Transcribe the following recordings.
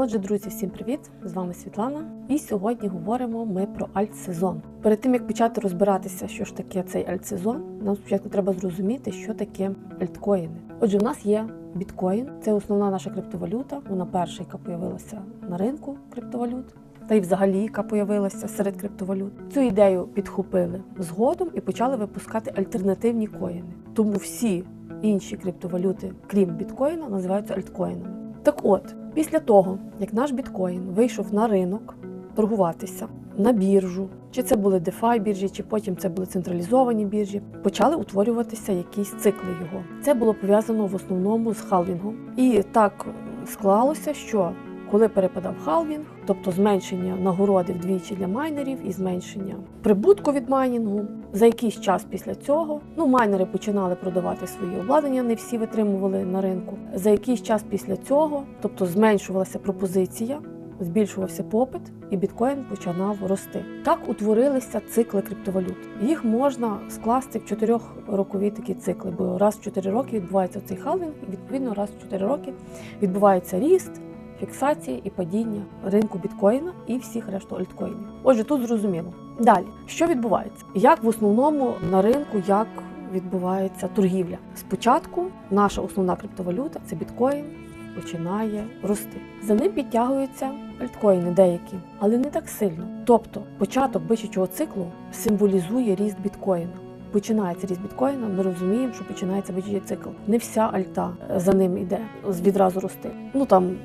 Отже, друзі, всім привіт! З вами Світлана. І сьогодні говоримо ми про альтсезон. Перед тим як почати розбиратися, що ж таке цей альтсезон, нам спочатку треба зрозуміти, що таке альткоїни. Отже, у нас є біткоін, це основна наша криптовалюта. Вона перша, яка появилася на ринку криптовалют. Та й взагалі, яка появилася серед криптовалют. Цю ідею підхопили згодом і почали випускати альтернативні коїни. Тому всі інші криптовалюти, крім біткоїна, називаються альткоїнами. Так от, після того, як наш біткоін вийшов на ринок торгуватися на біржу, чи це були DeFi біржі, чи потім це були централізовані біржі, почали утворюватися якісь цикли його. Це було пов'язано в основному з халвінгом. І так склалося, що коли перепадав халвінг, тобто зменшення нагороди вдвічі для майнерів і зменшення прибутку від майнінгу, за якийсь час після цього ну майнери починали продавати свої обладнання, не всі витримували на ринку. За якийсь час після цього, тобто зменшувалася пропозиція, збільшувався попит, і біткоін починав рости. Так утворилися цикли криптовалют. Їх можна скласти в чотирьохрокові такі цикли, бо раз в чотири роки відбувається цей халвінг, і відповідно раз в чотири роки відбувається ріст фіксації і падіння ринку біткоїна і всіх решту альткоїнів. Отже, тут зрозуміло. Далі, що відбувається? Як в основному на ринку, як відбувається торгівля? Спочатку наша основна криптовалюта це біткоін. Починає рости. За ним підтягуються альткоїни деякі, але не так сильно. Тобто початок бичачого циклу символізує ріст біткоїна. Починається ріст біткоїна, ми розуміємо, що починається бичачий цикл. Не вся альта за ним йде відразу рости. Ну там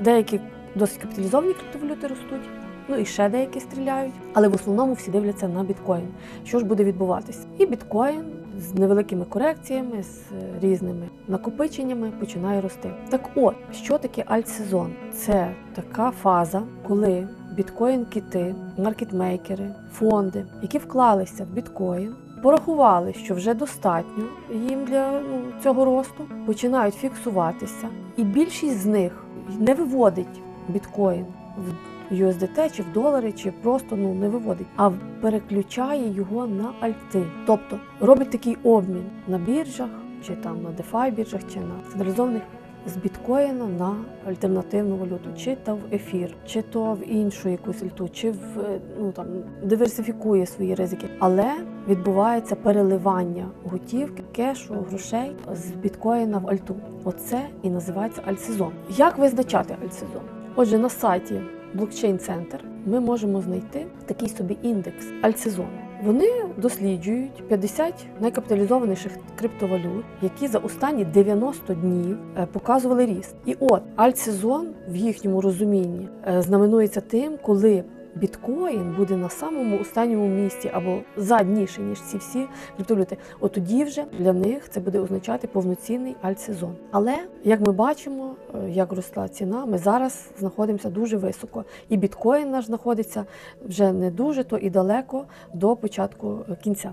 деякі досить капіталізовані криптовалюти ростуть, ну і ще деякі стріляють. Але в основному всі дивляться на біткоін. Що ж буде відбуватися? І біткоін з невеликими корекціями, з різними накопиченнями починає рости. Так от, що таке альтсезон? Це така фаза, коли біткоін-кити, маркетмейкери, фонди, які вклалися в біткоін. Порахували, що вже достатньо їм для ну, цього росту, починають фіксуватися, і більшість з них не виводить біткоін в USDT, чи в долари, чи просто ну не виводить, а переключає його на альти. Тобто робить такий обмін на біржах, чи там на DeFi біржах, чи на централізованих з біткоїна на альтернативну валюту, чи то в ефір, чи то в іншу якусь альту, чи в ну там диверсифікує свої ризики, але відбувається переливання готівки, кешу, грошей з біткоїна в альту. Оце і називається альтсезон. Як визначати альтсезон? Отже, на сайті Blockchain Center ми можемо знайти такий собі індекс альтсезону. Вони досліджують 50 найкапіталізованіших криптовалют, які за останні 90 днів показували ріст. І от альтсезон в їхньому розумінні знаменується тим, коли біткоін буде на самому останньому місці або задніше, ніж ці всі криптовалюти. От тоді вже для них це буде означати повноцінний альтсезон. Але як ми бачимо, як росла ціна, ми зараз знаходимося дуже високо, і біткоін наш знаходиться вже не дуже, то і далеко до початку кінця.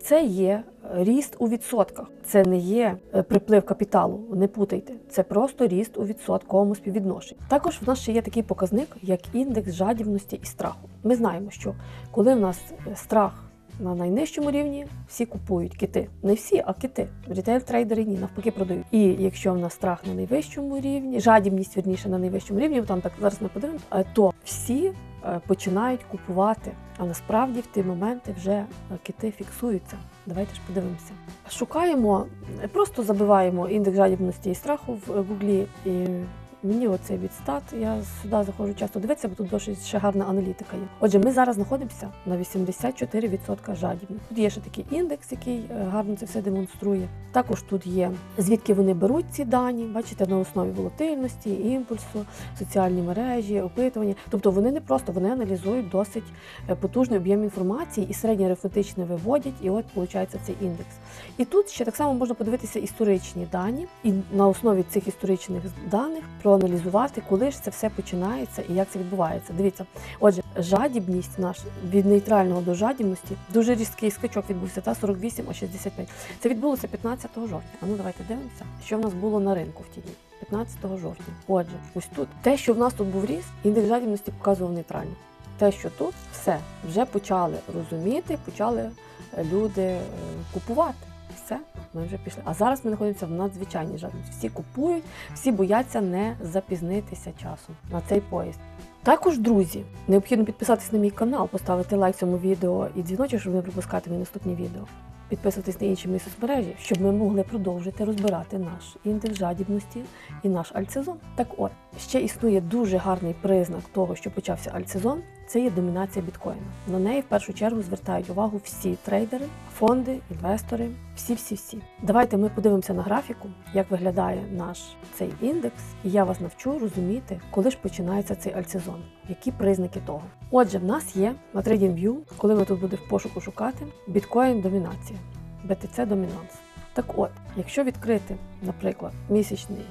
Це є ріст у відсотках. Це не є приплив капіталу. Не путайте, це просто ріст у відсотковому співвідношенні. Також в нас ще є такий показник, як індекс жадібності і страху. Ми знаємо, що коли в нас страх на найнижчому рівні, всі купують кити. Не всі, а кити. Рітейл-трейдери ні, навпаки продають. І якщо в нас страх на найвищому рівні, жадібність вірніше на найвищому рівні, там так зараз ми подивимося, то всі починають купувати. А насправді в ті моменти вже кити фіксуються. Давайте ж подивимося. Шукаємо, просто забиваємо індекс жадібності і страху в Гуглі. і Мені оцей відстат, я сюди заходжу часто дивитися, бо тут досить ще гарна аналітика є. Отже, ми зараз знаходимося на 84% жадібних. Тут є ще такий індекс, який гарно це все демонструє. Також тут є звідки вони беруть ці дані, бачите, на основі волатильності, імпульсу, соціальні мережі, опитування. Тобто вони не просто вони аналізують досить потужний об'єм інформації і середнє арифметичне виводять, і от виходить цей індекс. І тут ще так само можна подивитися історичні дані, і на основі цих історичних даних проаналізувати, коли ж це все починається і як це відбувається. Дивіться, отже, жадібність наш від нейтрального до жадібності дуже різкий скачок відбувся та 48 а 65. Це відбулося 15 жовтня. А ну давайте дивимося, що в нас було на ринку в ті дні. 15 жовтня. Отже, ось тут те, що в нас тут був ріст, індекс жадібності показував нейтрально. Те, що тут все вже почали розуміти, почали люди купувати. Все. Ми вже пішли. А зараз ми знаходимося в надзвичайній жадності. Всі купують, всі бояться не запізнитися часом на цей поїзд. Також, друзі, необхідно підписатись на мій канал, поставити лайк цьому відео і дзвіночок, щоб не пропускати мої наступні відео. Підписуйтесь на інші мої соцмережі, щоб ми могли продовжити розбирати наш індекс жадібності і наш альтсезон. Так от, ще існує дуже гарний признак того, що почався альтсезон, це є домінація біткоїна. На неї в першу чергу звертають увагу всі трейдери, фонди, інвестори, всі-всі-всі. Давайте ми подивимося на графіку, як виглядає наш цей індекс, і я вас навчу розуміти, коли ж починається цей альтсезон, які признаки того. Отже, в нас є на TradingView, коли ви тут будете в пошуку шукати, біткоін домінація, BTC домінанс. Так от, якщо відкрити, наприклад, місячний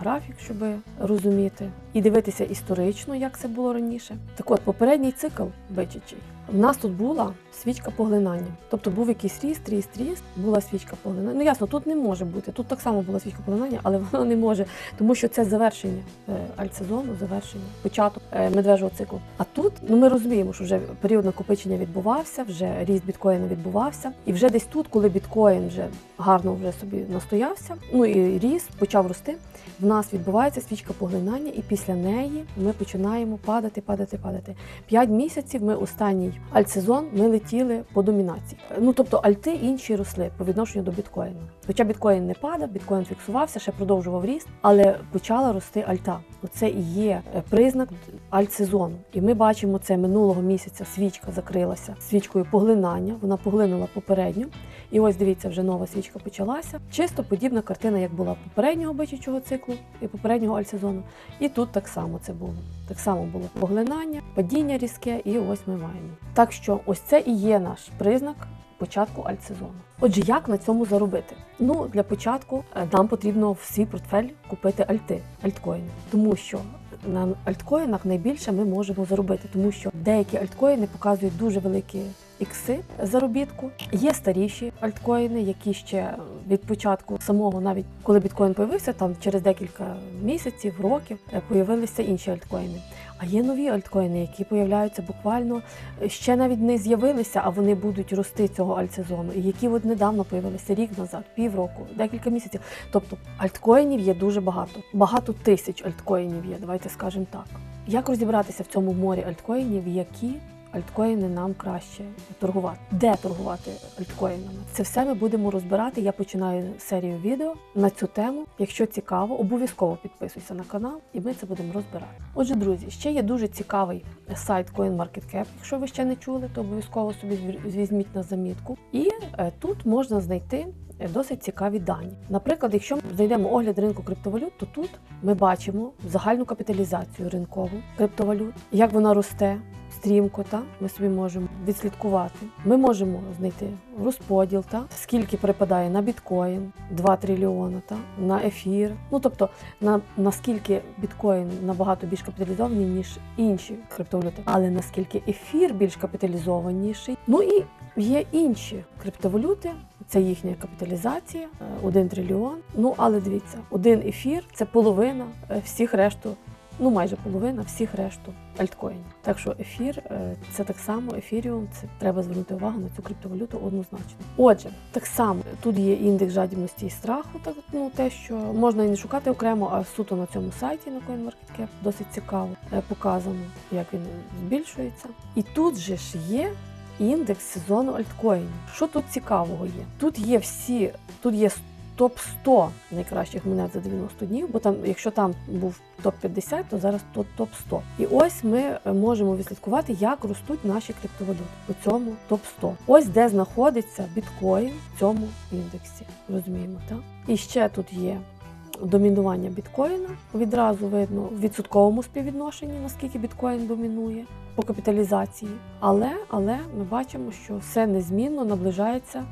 графік, щоб розуміти, і дивитися історично, як це було раніше. Так от, попередній цикл бичачий. В нас тут була свічка поглинання. Тобто був якийсь ріст, ріст, ріст, була свічка поглинання. Ну ясно, тут не може бути. Тут так само була свічка поглинання, але воно не може, тому що це завершення е, альтсезону, завершення, початок е, медвежого циклу. А тут ну ми розуміємо, що вже період накопичення відбувався, вже ріст біткоїна відбувався, і вже десь тут, коли біткоін вже гарно вже собі настоявся, ну і ріс, почав рости. В нас відбувається свічка поглинання, і після неї ми починаємо падати, падати, падати. П'ять місяців ми останній альтсезон ми летіли по домінації. Ну тобто альти інші росли по відношенню до біткоїну. Хоча біткоін не падав, біткоін фіксувався, ще продовжував ріст, але почала рости альта. Оце і є е, признак альтсезону. І ми бачимо це минулого місяця. Свічка закрилася свічкою поглинання. Вона поглинула попередню. І ось дивіться, вже нова свічка почалася. Чисто подібна картина, як була попереднього бичачого циклу і попереднього альтсезону. І тут так само це було. Так само було поглинання, падіння різке, і ось ми маємо. Так що ось це і є наш признак початку альтсезону. Отже, як на цьому заробити? Ну, для початку е, нам потрібно в свій портфель купити альти, альткоїни, тому що на альткоїнах найбільше ми можемо заробити, тому що деякі альткоїни показують дуже великі ікси заробітку. Є старіші альткоїни, які ще від початку самого, навіть коли біткоін появився, там через декілька місяців, років е, появилися інші альткоїни. А є нові альткоїни, які появляються буквально е, ще навіть не з'явилися, а вони будуть рости цього альтсезону, і які от недавно появилися рік назад, півроку, декілька місяців. Тобто альткоїнів є дуже багато, багато тисяч альткоїнів є. Давайте скажемо так. Як розібратися в цьому морі альткоїнів, які альткоїни нам краще торгувати? Де торгувати альткоїнами? Це все ми будемо розбирати. Я починаю серію відео на цю тему. Якщо цікаво, обов'язково підписуйся на канал, і ми це будемо розбирати. Отже, друзі, ще є дуже цікавий сайт CoinMarketCap. Якщо ви ще не чули, то обов'язково собі візьміть на замітку. І е, тут можна знайти. Досить цікаві дані. Наприклад, якщо ми зайдемо огляд ринку криптовалют, то тут ми бачимо загальну капіталізацію ринкову криптовалют, як вона росте, стрімко, та ми собі можемо відслідкувати. Ми можемо знайти розподіл, та скільки припадає на біткоін, 2 трильйона, та на ефір. Ну тобто на наскільки біткоін набагато більш капіталізований ніж інші криптовалюти, але наскільки ефір більш капіталізованіший. Ну і є інші криптовалюти. Це їхня капіталізація 1 трильйон. Ну але дивіться, один ефір це половина е, всіх решту ну майже половина всіх решту альткоїнів. Так що ефір е, це так само ефіріум, це треба звернути увагу на цю криптовалюту однозначно. Отже, так само тут є індекс жадібності і страху, так ну те, що можна і не шукати окремо, а суто на цьому сайті на CoinMarketCap досить цікаво е, показано, як він збільшується. І тут же ж є. Індекс сезону альткоїнів. Що тут цікавого є? Тут є всі, тут є топ 100 найкращих монет за 90 днів, бо там, якщо там був топ 50, то зараз топ 100. І ось ми е, можемо відслідкувати, як ростуть наші криптовалюти у цьому топ 100. Ось де знаходиться біткоін в цьому індексі. Розуміємо, так? І ще тут є. Домінування біткоїна відразу видно в відсотковому співвідношенні, наскільки біткоін домінує по капіталізації. Але, але ми бачимо, що все незмінно наближається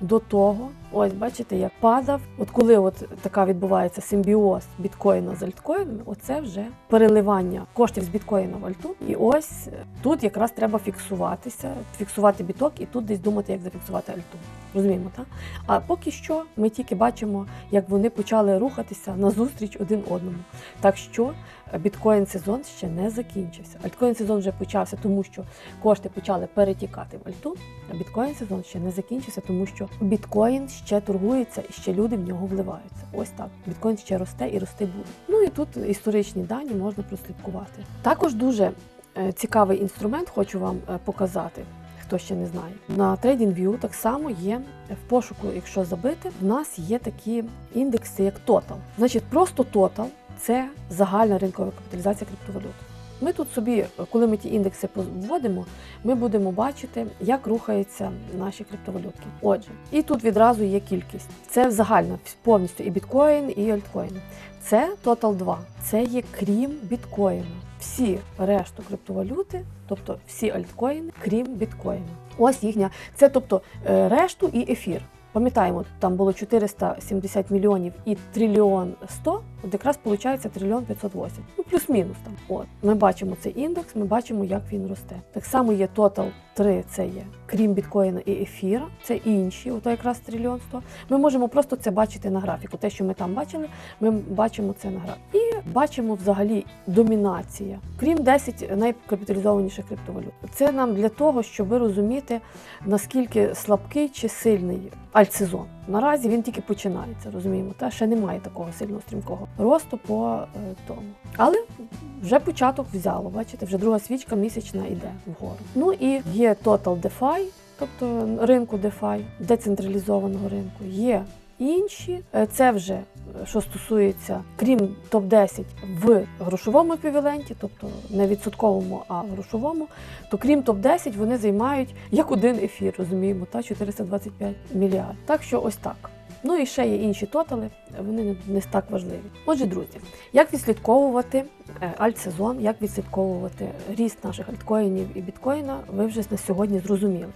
до того, ось бачите, як падав. От коли от така відбувається симбіоз біткоїна з альткоїнами, оце вже переливання коштів з біткоїна в альту. І ось тут якраз треба фіксуватися, фіксувати біток і тут десь думати, як зафіксувати альту. Розуміємо, так? А поки що ми тільки бачимо, як вони почали рухатися назустріч один одному. Так що біткоін сезон ще не закінчився. Альткоін сезон вже почався, тому що кошти почали перетікати в альту. А біткоін сезон ще не закінчився, тому що біткоін ще торгується і ще люди в нього вливаються. Ось так. Біткоін ще росте і рости буде. Ну і тут історичні дані можна прослідкувати. Також дуже е, цікавий інструмент хочу вам е, показати. Хто ще не знає, на TradingView так само є в пошуку, якщо забити, в нас є такі індекси, як Total. Значить, просто Total це загальна ринкова капіталізація криптовалют. Ми тут собі, коли ми ті індекси вводимо, ми будемо бачити, як рухаються наші криптовалютки. Отже, і тут відразу є кількість. Це загальна повністю і біткоін, і альткоїни. Це Total 2. Це є крім біткоїну. Всі решту криптовалюти, тобто всі альткоїни, крім біткоїну. Ось їхня. Це тобто е, решту і ефір. Пам'ятаємо, там було 470 мільйонів і трильйон 100, от якраз виходить трильйон 508. Ну, плюс-мінус там. От. Ми бачимо цей індекс, ми бачимо, як він росте. Так само є Total 3, це є, крім біткоїна і ефіра, це інші, ото якраз трильйон 100. Ми можемо просто це бачити на графіку. Те, що ми там бачили, ми бачимо це на графіку. І бачимо взагалі домінація, крім 10 найкапіталізованіших криптовалют. Це нам для того, щоб розуміти, наскільки слабкий чи сильний альтсезон. Наразі він тільки починається, розуміємо, та ще немає такого сильного стрімкого росту по е, тому. Але вже початок взяло, бачите, вже друга свічка місячна йде вгору. Ну і є Total DeFi, тобто ринку DeFi, децентралізованого ринку. Є інші, Е, це вже що стосується, крім топ-10 в грошовому еквіваленті, тобто не відсотковому, а грошовому, то крім топ-10 вони займають як один ефір, розуміємо, та 425 мільярд. Так що ось так. Ну і ще є інші тотали, вони не, так важливі. Отже, друзі, як відслідковувати е, альтсезон, як відслідковувати ріст наших альткоїнів і біткоїна, ви вже на сьогодні зрозуміли.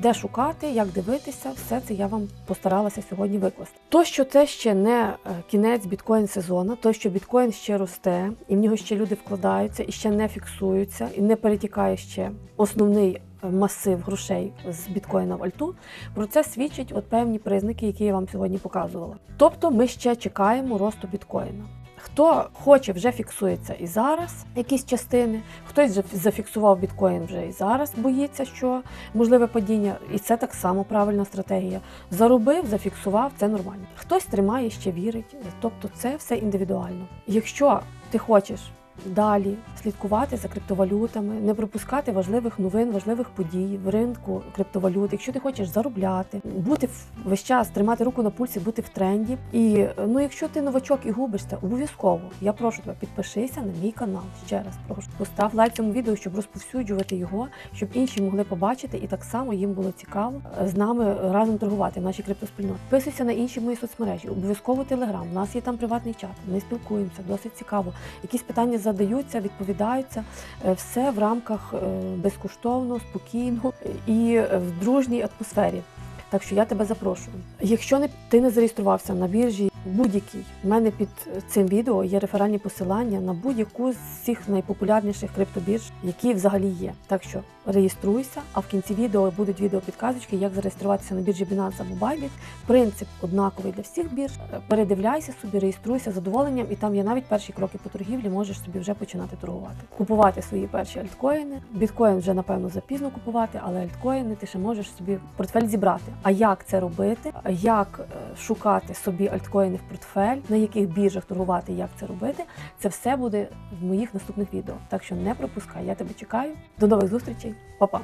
Де шукати, як дивитися, все це я вам постаралася сьогодні викласти. То, що це ще не е, кінець біткоін сезону, то що біткоін ще росте, і в нього ще люди вкладаються, і ще не фіксуються, і не перетікає ще основний масив грошей з біткоїна в альту. Про це свідчать от певні признаки, які я вам сьогодні показувала. Тобто, ми ще чекаємо росту біткоїна. Хто хоче, вже фіксується і зараз якісь частини. Хтось зафіксував біткоін вже і зараз боїться, що можливе падіння, і це так само правильна стратегія. Заробив, зафіксував, це нормально. Хтось тримає, ще вірить. Тобто, це все індивідуально. Якщо ти хочеш далі слідкувати за криптовалютами, не пропускати важливих новин, важливих подій в ринку криптовалют. Якщо ти хочеш заробляти, бути весь час, тримати руку на пульсі, бути в тренді. І ну, якщо ти новачок і губишся, обов'язково я прошу тебе, підпишися на мій канал. Ще раз прошу. Постав лайк цьому відео, щоб розповсюджувати його, щоб інші могли побачити, і так само їм було цікаво е, з нами разом торгувати в нашій криптоспільноті. Підписуйся на інші мої соцмережі, обов'язково телеграм. У нас є там приватний чат. Ми спілкуємося, досить цікаво. Якісь питання задаються, відповідаються. Е, Все в рамках е, безкоштовно, спокійно і в дружній атмосфері. Так що я тебе запрошую. Якщо не ти не зареєструвався на біржі будь-якій, в мене під цим відео є реферальні посилання на будь-яку з всіх найпопулярніших криптобірж, які взагалі є. Так що реєструйся, а в кінці відео будуть відеопідказочки, як зареєструватися на біржі Binance або Bybit. Принцип однаковий для всіх бірж. Е, Передивляйся собі, реєструйся з задоволенням, і там є навіть перші кроки по торгівлі. Можеш собі вже починати торгувати, купувати свої перші альткоїни. Біткоін вже напевно запізно купувати, але альткоїни ти ще можеш собі портфель зібрати. А як це робити? Як е, шукати собі альткоїни в портфель, на яких біржах торгувати, як це робити? Це все буде в моїх наступних відео. Так що не пропускай, я тебе чекаю. До нових зустрічей, Па-па!